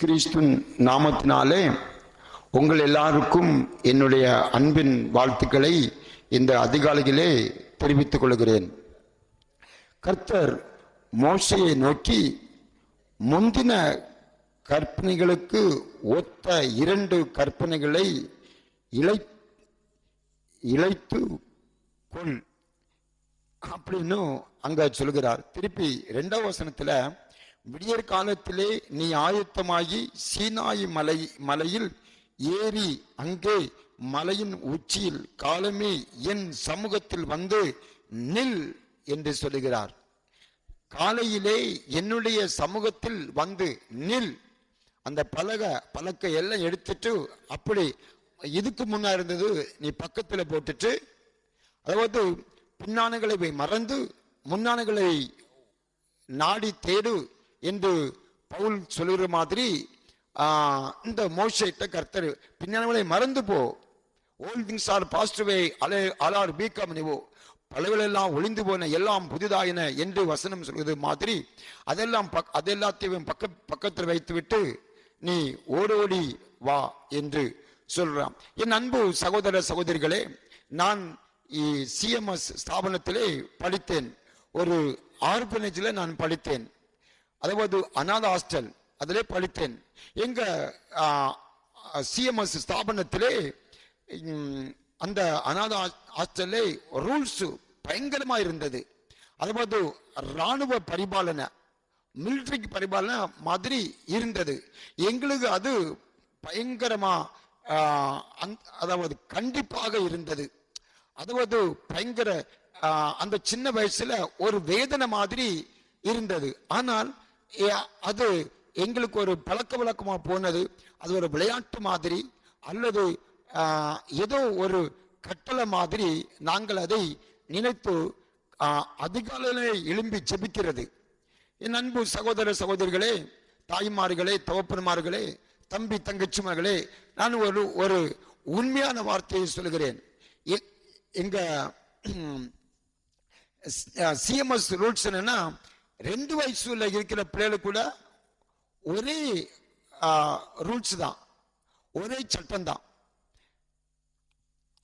கிறிஸ்துவின் நாமத்தினாலே உங்கள் எல்லாருக்கும் என்னுடைய அன்பின் வாழ்த்துக்களை இந்த அதிகாலையிலே தெரிவித்துக் கொள்கிறேன். கர்த்தர் மோசையை நோக்கி முந்தின கற்பனைகளுக்கு ஒத்த இரண்டு கற்பனைகளை இழை இழைத்து கொள் அப்படின்னு அங்க சொல்கிறார். திருப்பி இரண்டாவது வசனத்தில் விடியற் காலத்திலே நீ ஆயத்தமாகி சீனாய் மலை மலையில் ஏறி அங்கே மலையின் உச்சியில் காலமே என் சமூகத்தில் வந்து நில் என்று சொல்லுகிறார். காலையிலே என்னுடைய சமூகத்தில் வந்து நில். அந்த பலக பலக்கை எல்லாம் எடுத்துட்டு அப்படி இதுக்கு முன்னா இருந்தது நீ பக்கத்துல போட்டுட்டு அதாவது பின்னானுகளை மறந்து முன்னானுகளை நாடி தேடு என்று பவுல் சொல்லுகிற மாதிரி இந்த மோஷைட்ட கர்த்தர் பின்னானங்களை மறந்து போ. ஓல் திங்ஸ் ஆர் பாஸ்டுவே அலே அலார் பீக்கம் நிவோ பலவெல்லாம் ஒளிந்து போன எல்லாம் புதிதாயின என்று வசனம் சொல்வது மாதிரி அதெல்லாம் பக் அதெல்லாத்தையும் பக்க பக்கத்தில் வைத்துவிட்டு நீ ஓடோடி வா என்று சொல்றான். என் அன்பு சகோதர சகோதரிகளே நான் சிஎம்எஸ் ஸ்தாபனத்திலே படித்தேன். ஒரு ஆர்பனேஜில் நான் படித்தேன். அதாவது அநாத ஹாஸ்டல் அதிலே படித்தேன். எங்க சிஎம்எஸ் ஸ்தாபனத்திலே அந்த அநாத ஹாஸ்டல்லே ரூல்ஸ் பயங்கரமாக இருந்தது. அதாவது ராணுவ பரிபாலனை மிலிட்ரிக்கு பரிபாலனை மாதிரி இருந்தது. எங்களுக்கு அது பயங்கரமாக அந் அதாவது கண்டிப்பாக இருந்தது. அதாவது பயங்கர அந்த சின்ன வயசுல ஒரு வேதனை மாதிரி இருந்தது. ஆனால் அது எங்களுக்கு ஒரு பழக்க வழக்கமாக போனது. அது ஒரு விளையாட்டு மாதிரி அல்லது ஏதோ ஒரு கட்டளை மாதிரி நாங்கள் அதை நினைத்து அதிகாலையிலே எழும்பி ஜெபிக்கிறது. என் அன்பு சகோதர சகோதரிகளே தாய்மார்களே தவப்பன்மார்களே தம்பி தங்கச்சிமார்களே நான் ஒரு ஒரு உண்மையான வார்த்தையை சொல்கிறேன். எ- எங்க சிஎம்எஸ் ரூல்ஸ் என்னன்னா ரெண்டு வயசுல இருக்கிற பிள்ளைகளுக்கு கூட ஒரே ரூல்ஸ் தான். ஒரே சட்டம் தான்.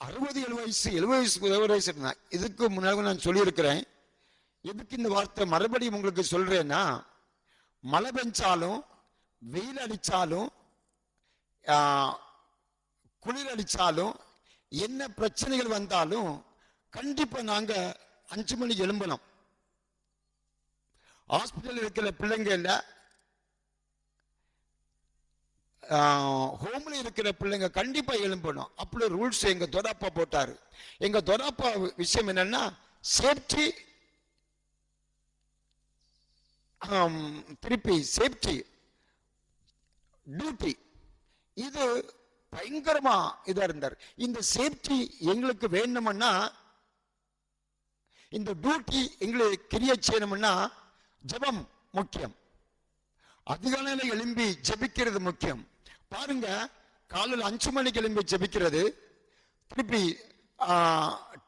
அறுபது ஏழு வயசு எழுபது வயசு எழுபது வயசு இருந்தா இதுக்கு முன்னாடி நான் சொல்லியிருக்கிறேன். எதுக்கு இந்த வார்த்தை மறுபடியும் உங்களுக்கு சொல்றேன்னா மழை பெஞ்சாலும் வெயில் அடித்தாலும் குளிர் அடித்தாலும் என்ன பிரச்சனைகள் வந்தாலும் கண்டிப்பாக நாங்கள் அஞ்சு மணிக்கு எழும்பணும். ஹாஸ்பிட்டல் இருக்கிற பிள்ளைங்க ஹோம்ல இருக்கிற பிள்ளைங்க கண்டிப்பா எழும்பணும். அப்படி ரூல்ஸ் எங்க தொடாப்பா போட்டாரு. எங்க தொடாப்பா விஷயம் என்னன்னா சேஃப்டி திருப்பி சேஃப்டி டியூட்டி இது பயங்கரமா இதா இருந்தார். இந்த சேஃப்டி எங்களுக்கு வேணும்னா இந்த டியூட்டி எங்களுக்கு கிரியேட் செய்யணும்னா ஜெபம் முக்கியம். அதிகாலையில எழும்பி ஜெபிக்கிறது முக்கியம். பாருங்க காலையில் அஞ்சு மணிக்கு எழும்பி ஜெபிக்கிறது. திருப்பி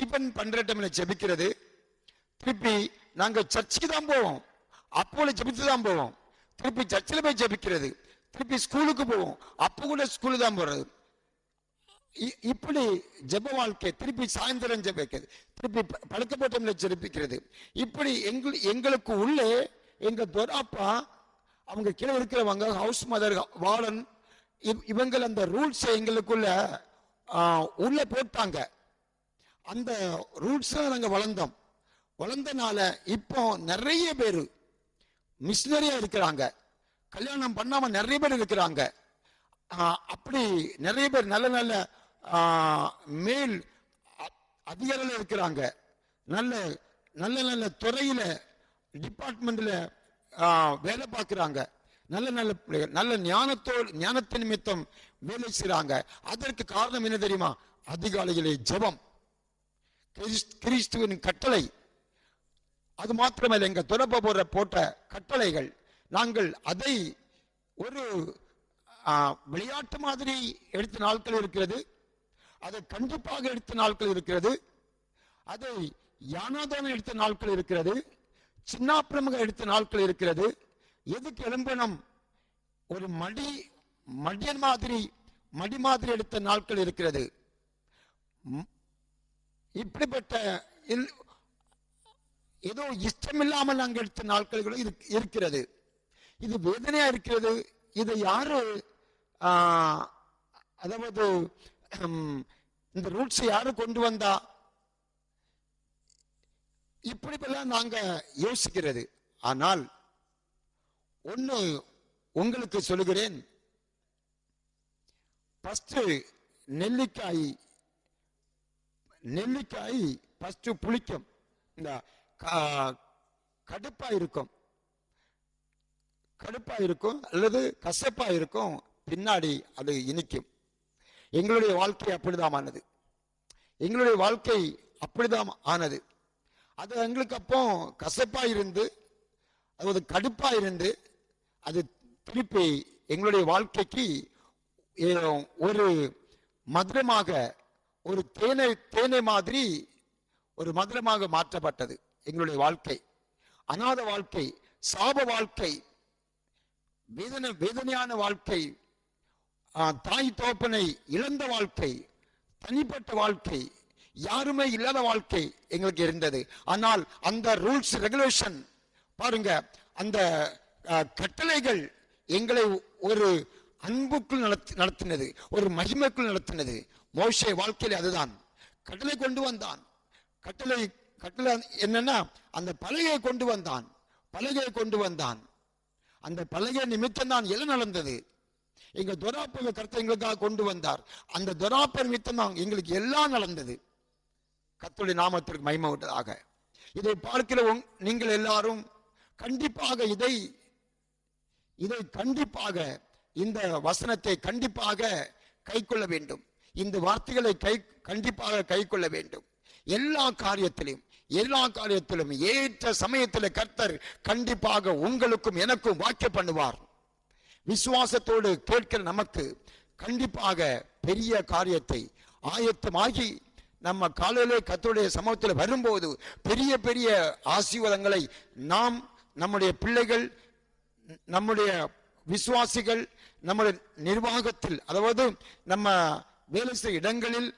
டிஃபன் பண்ற டைம்ல ஜெபிக்கிறது. திருப்பி நாங்க சர்ச்சுக்கு தான் போவோம். அப்போல ஜெபித்து தான் போவோம். திருப்பி சர்ச்சில் போய் ஜெபிக்கிறது. திருப்பி ஸ்கூலுக்கு போவோம். அப்போ கூட ஸ்கூலு தான் போறது. இ- இப்படி ஜெப வாழ்க்கை திருப்பி சாயந்தரம் ஜெபிக்கிறது. திருப்பி ப- படுக்கப்பட்ட டைம்ல இப்படி எங்கள் எங்களுக்கு உள்ளே எங்க தொடாப்பா அவங்க கீழே இருக்கிறவங்க ஹவுஸ் மதர் வார்டன் இவ்- இவங்கள் அந்த ரூல்ஸ் எங்களுக்குள்ள உள்ள போட்டாங்க. அந்த ரூல்ஸ் நாங்கள் வளர்ந்தோம். வளர்ந்தனால இப்போ நிறைய பேர் மிஷினரியா இருக்கிறாங்க. கல்யாணம் பண்ணாம நிறைய பேர் இருக்கிறாங்க. அப்படி நிறைய பேர் நல்ல நல்ல மேல் அதிகாரிகள் இருக்கிறாங்க. நல்ல நல்ல நல்ல துறையில டிபார்ட்மெண்ட்ல வேலை பார்க்குறாங்க. நல்ல நல்ல பிள்ளைகள் நல்ல ஞானத்தோடு ஞானத்தை நிமித்தம் வேலை செய்கிறாங்க அதற்கு காரணம் என்ன தெரியுமா? அதிகாலையிலே ஜெபம். கிறிஸ்து- கிறிஸ்துவின் கட்டளை. அது மாத்திரமல்ல எங்க துறப்ப போற போட்ட கட்டளைகள். நாங்கள் அதை ஒரு விளையாட்டு மாதிரி எடுத்த நாட்கள் இருக்கிறது. அதை கண்டிப்பாக எடுத்த நாட்கள் இருக்கிறது. அதை யானாதானம் எடுத்த நாட்கள் இருக்கிறது. சின்னாப்பிரமுக எடுத்த நாட்கள் இருக்கிறது. எதுக்கு எலும்பனம் ஒரு மடி மடியன் மாதிரி மடி மாதிரி எடுத்த நாட்கள் இருக்கிறது. இப்படிப்பட்ட ஏதோ இஷ்டமில்லாமல் நாங்கள் எடுத்த நாட்கள் இருக்கிறது. இது வேதனையா இருக்கிறது. இதை யாரு அதாவது இந்த ரூட்ஸ் யாரு கொண்டு வந்தா? இப்படிப்பெல்லாம் நாங்க யோசிக்கிறது. ஆனால் ஒண்ணு உங்களுக்கு சொல்லுகிறேன். ஃபஸ்ட்டு நெல்லிக்காய் நெல்லிக்காய் ஃபஸ்ட்டு புளிக்கும். இந்த க- கடுப்பா இருக்கும். கடுப்பா இருக்கும் அல்லது கசப்பா இருக்கும். பின்னாடி அது இனிக்கும். எங்களுடைய வாழ்க்கை அப்படிதான் ஆனது. எங்களுடைய வாழ்க்கை அப்படிதான் ஆனது. அது எங்களுக்கு அப்போ கசப்பாக இருந்து அதாவது கடுப்பாக இருந்து அது திருப்பி எங்களுடைய வாழ்க்கைக்கு ஒரு மதுரமாக ஒரு தேனை தேனை மாதிரி ஒரு மதுரமாக மாற்றப்பட்டது எங்களுடைய வாழ்க்கை. அநாத வாழ்க்கை சாப வாழ்க்கை வேதனை வேதனையான வாழ்க்கை தாய் தோப்பனை இழந்த வாழ்க்கை தனிப்பட்ட வாழ்க்கை யாருமே இல்லாத வாழ்க்கை எங்களுக்கு இருந்தது. ஆனால் அந்த ரூல்ஸ் ரெகுலேஷன் பாருங்க அந்த கட்டளைகள் எங்களை ஒரு அன்புக்குள் நடத்தி நடத்தினது ஒரு மகிமைக்குள் நடத்தினது. மோசை வாழ்க்கையில் அதுதான். கட்டளை கொண்டு வந்தான். கட்டளை கட்டளை என்னன்னா அந்த பலகையை கொண்டு வந்தான். பலகையை கொண்டு வந்தான். அந்த பலகை நிமித்தம் தான் எல்லாம் நடந்தது. எங்க துராப்பை கருத்தை எங்களுக்காக கொண்டு வந்தார். அந்த துராப்ப நிமித்தமாக எங்களுக்கு எல்லாம் நடந்தது. கர்த்தருடைய நாமத்திற்கு மகிமை இதை பார்க்கிற நீங்கள் எல்லாரும் கண்டிப்பாக இதை இதை கண்டிப்பாக இந்த வசனத்தை கண்டிப்பாக கைக்கொள்ள வேண்டும். இந்த வார்த்தைகளை கை கண்டிப்பாக கைக்கொள்ள வேண்டும். எல்லா காரியத்திலும் எல்லா காரியத்திலும் ஏற்ற சமயத்தில் கர்த்தர் கண்டிப்பாக உங்களுக்கும் எனக்கும் வாக்கிய பண்ணுவார். விசுவாசத்தோடு கேட்கிற நமக்கு கண்டிப்பாக பெரிய காரியத்தை ஆயத்தமாகி நம்ம காலையிலே கர்த்தருடைய சமூகத்தில் வரும்போது பெரிய பெரிய ஆசீர்வாதங்களை நாம் நம்முடைய பிள்ளைகள் நம்முடைய விசுவாசிகள் நம்முடைய நிர்வாகத்தில் அதாவது நம்ம வேலை செய்ய இடங்களில்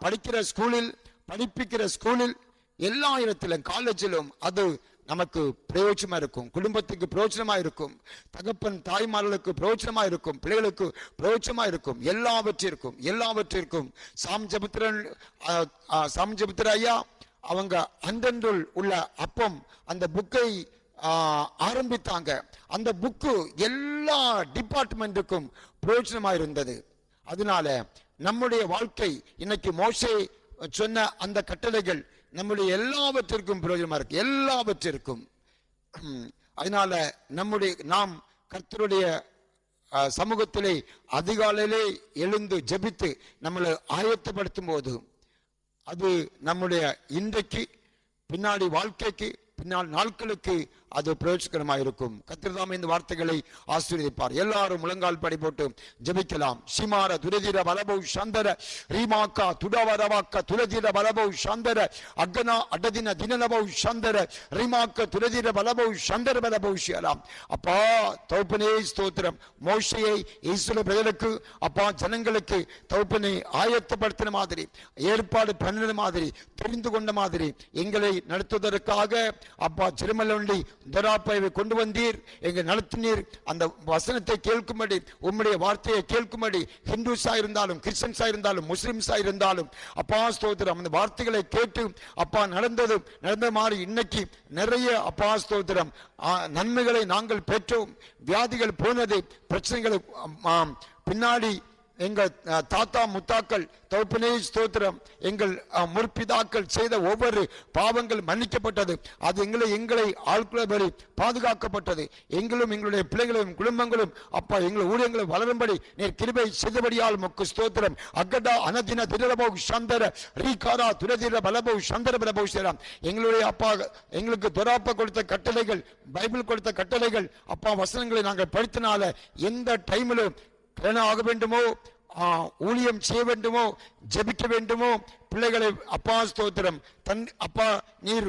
படிக்கிற ஸ்கூலில் படிப்பிக்கிற ஸ்கூலில் எல்லா இடத்திலும் காலேஜிலும் அது நமக்கு பிரயோஜனமா இருக்கும். குடும்பத்துக்கு பிரயோஜனமா இருக்கும். தகப்பன் தாய்மார்களுக்கு பிரயோஜனமா இருக்கும். பிள்ளைகளுக்கு பிரயோஜனமா இருக்கும். எல்லாவற்றிற்கும் எல்லாவற்றிற்கும். சாம் ஜபத்திரன் சாம் ஜபத்திர ஐயா அவங்க அந்தன்றுள் உள்ள அப்பம் அந்த புக்கை ஆரம்பித்தாங்க. அந்த புக்கு எல்லா டிபார்ட்மெண்ட்டுக்கும் பிரயோஜனமாக இருந்தது. அதனால நம்முடைய வாழ்க்கை இன்னைக்கு மோசே சொன்ன அந்த கட்டளைகள் நம்முடைய எல்லாவற்றிற்கும் பிரயோஜனமா இருக்கு. எல்லாவற்றிற்கும். அதனால நம்முடைய நாம் கர்த்தருடைய சமூகத்திலே அதிகாலையிலே எழுந்து ஜெபித்து நம்மளை ஆயத்தப்படுத்தும் போது அது நம்முடைய இன்றைக்கு பின்னாடி வாழ்க்கைக்கு பின்னால் நாட்களுக்கு அது பிரயோஜனமாக இருக்கும் கத்திரதாம இந்த வார்த்தைகளை ஆசீர்வதிப்பார். எல்லாரும் முழங்கால் படி போட்டு ஜபிக்கலாம். சிமார துரதிர பலபௌ சந்தர ரீமாக்கா துடவரவாக்க துலதிர பலபௌ சந்தர அக்னா அடதின தினலபௌ சந்தர ரீமாக்க துரதிர பலபௌ சந்தர பலபௌ சியலாம் அப்பா தௌப்பனே ஸ்தோத்திரம். மோசையை இயேசுல பிரதலுக்கு அப்பா ஜனங்களுக்கு தௌப்பனை ஆயத்தப்படுத்தின மாதிரி ஏற்பாடு பண்ணின மாதிரி தெரிந்து கொண்ட மாதிரி எங்களை நடத்துவதற்காக அப்பா திருமலவண்டி துராப்பாவை கொண்டு வந்தீர் எங்க நடத்தினீர் அந்த வசனத்தை கேட்கும்படி உம்முடைய வார்த்தையை கேட்கும்படி ஹிந்துஸா இருந்தாலும் கிறிஸ்டன்ஸா இருந்தாலும் முஸ்லிம்ஸா இருந்தாலும் அப்பா ஸ்தோத்திரம் அந்த வார்த்தைகளை கேட்டு அப்பா நடந்ததும் நடந்த மாதிரி இன்னைக்கு நிறைய அப்பா ஸ்தோத்திரம் நன்மைகளை நாங்கள் பெற்றோம் வியாதிகள் போனது பிரச்சனைகளை பின்னாடி எங்கள் தாத்தா முத்தாக்கள் தௌப்பனே ஸ்தோத்திரம். எங்கள் முற்பிதாக்கள் செய்த ஒவ்வொரு பாவங்கள் மன்னிக்கப்பட்டது. அது எங்களை எங்களை ஆட்குள்ளபடி பாதுகாக்கப்பட்டது. எங்களும் எங்களுடைய பிள்ளைகளும் குடும்பங்களும் அப்பா எங்கள் ஊழியங்களும் வளரும்படி நீர் கிருபை செய்தபடியால் முக்கு ஸ்தோத்திரம். அக்கடா அனதின திரபௌ சந்தர ரீகாரா துரதிர பலபோ சந்தர பலபோ சேரம் எங்களுடைய அப்பா எங்களுக்கு துராப்ப கொடுத்த கட்டளைகள் பைபிள் கொடுத்த கட்டளைகள் அப்பா வசனங்களை நாங்கள் படித்தனால எந்த டைமிலும் பேன ஆக வேண்டுமோ? ஊழியம் செய்ய வேண்டுமோ? ஜெபிக்க வேண்டுமோ? பிள்ளைகளை அப்பா ஸ்தோத்திரம் தன் அப்பா நீர்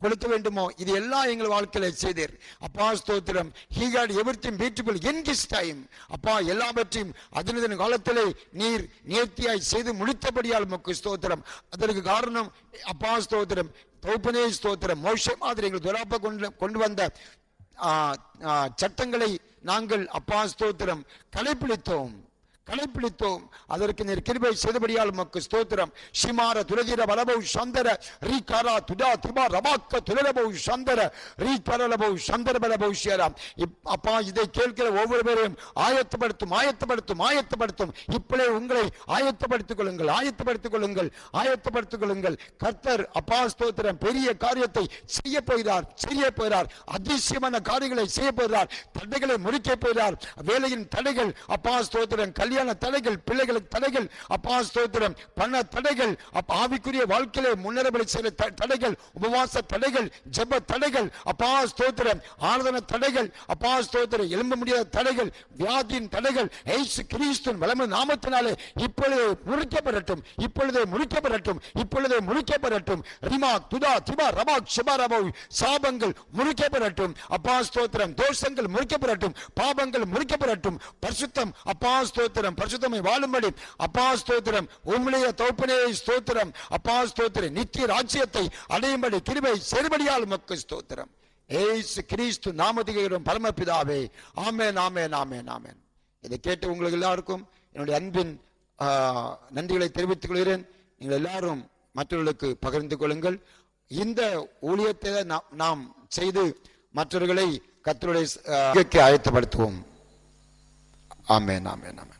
கொடுக்க வேண்டுமோ? இது எல்லாம் எங்கள் வாழ்க்கையில செய்தீர். அப்பா ஸ்தோத்திரம் he had everything beautiful என் கிஸ் டைம் அப்பா எல்லாவற்றையும் அதனதன் காலத்திலே நீர் நேர்த்தியாய் செய்து முடித்தபடியால் முக்கு ஸ்தோத்திரம். அதற்கு காரணம் அப்பா ஸ்தோத்திரம் தௌப்பனே ஸ்தோத்திரம். மோஷ மாதிரி எங்கள் துராப்ப கொண்டு கொண்டு வந்த சட்டங்களை நாங்கள் அப்பா ஸ்தோத்திரம் கடைப்பிடித்தோம் கடைபிடித்தோம் அதற்கு நீர் கிருபை செய்தபடியால் உமக்கு ஸ்தோத்திரம். ஷிமார துரதிர வலபௌ சந்தர ரீகாரா துடா திபா ரபாக்க துலரபௌ சந்தர ரீகரலபௌ சந்தர பலபௌ ஷேராம் அப்பா இதை கேட்கிற ஒவ்வொரு பேரையும் ஆயத்தப்படுத்தும் ஆயத்தப்படுத்தும் ஆயத்தப்படுத்தும். இப்பளே உங்களை ஆயத்தப்படுத்திக் கொள்ளுங்கள் ஆயத்தப்படுத்திக் கொள்ளுங்கள் ஆயத்தப்படுத்திக் கொள்ளுங்கள். கர்த்தர் அப்பா ஸ்தோத்திரம். பெரிய காரியத்தை செய்ய போகிறார் செய்ய போகிறார். அதிசயமான காரியங்களை செய்ய போகிறார். தடைகளை முடிக்க போகிறார். வேலையின் தடைகள் அப்பா ஸ்தோத்திரம். கல்யாண தடைகள் பிள்ளைகளுக்கு தடைகள் அப்பா ஸ்தோத்திரம் பண தடைகள் அப்ப ஆவிக்குரிய வாழ்க்கையிலே முன்னேறபடி செய்கிற தடைகள் உபவாச தடைகள் ஜப தடைகள் அப்பா ஸ்தோத்திரம் ஆராதன தடைகள் அப்பா ஸ்தோத்திரம் எழும்ப முடியாத தடைகள் வியாதியின் தடைகள் ஏசு கிறிஸ்துவின் வளம நாமத்தினாலே இப்பொழுது முறிக்கப்படட்டும் இப்பொழுதே முறிக்கப்படட்டும் இப்பொழுதே முறிக்கப்படட்டும். ரிமா துதா திபா ரபா ஷபா ரபா சாபங்கள் முறிக்கப்படட்டும் அப்பா ஸ்தோத்திரம் தோஷங்கள் முறிக்கப்படட்டும் பாபங்கள் முறிக்கப்படட்டும் பரிசுத்தம் அப்பா ஸ்தோத்திரம் பரிசுத்தமை வாழும்படி அப்பா ஸ்தோத்திரம் உம்முடைய தோப்பனே ஸ்தோத்திரம் அப்பா ஸ்தோத்திரம் நித்திய ராஜ்யத்தை அடையும்படி கிருபை செருபடியால் மக்கு ஸ்தோத்திரம் ஏசு கிறிஸ்து நாமதிகளும் பரமபிதாவே ஆமேன் ஆமேன் ஆமேன் ஆமேன் இதை கேட்டு உங்களுக்கு எல்லாருக்கும் என்னுடைய அன்பின் நன்றிகளை தெரிவித்துக் கொள்கிறேன் நீங்கள் எல்லாரும் மற்றவர்களுக்கு பகிர்ந்து கொள்ளுங்கள் இந்த ஊழியத்தை நாம் நாம் செய்து மற்றவர்களை கத்தருடைய ஆயத்தப்படுத்துவோம் ஆமே நாமே நாமே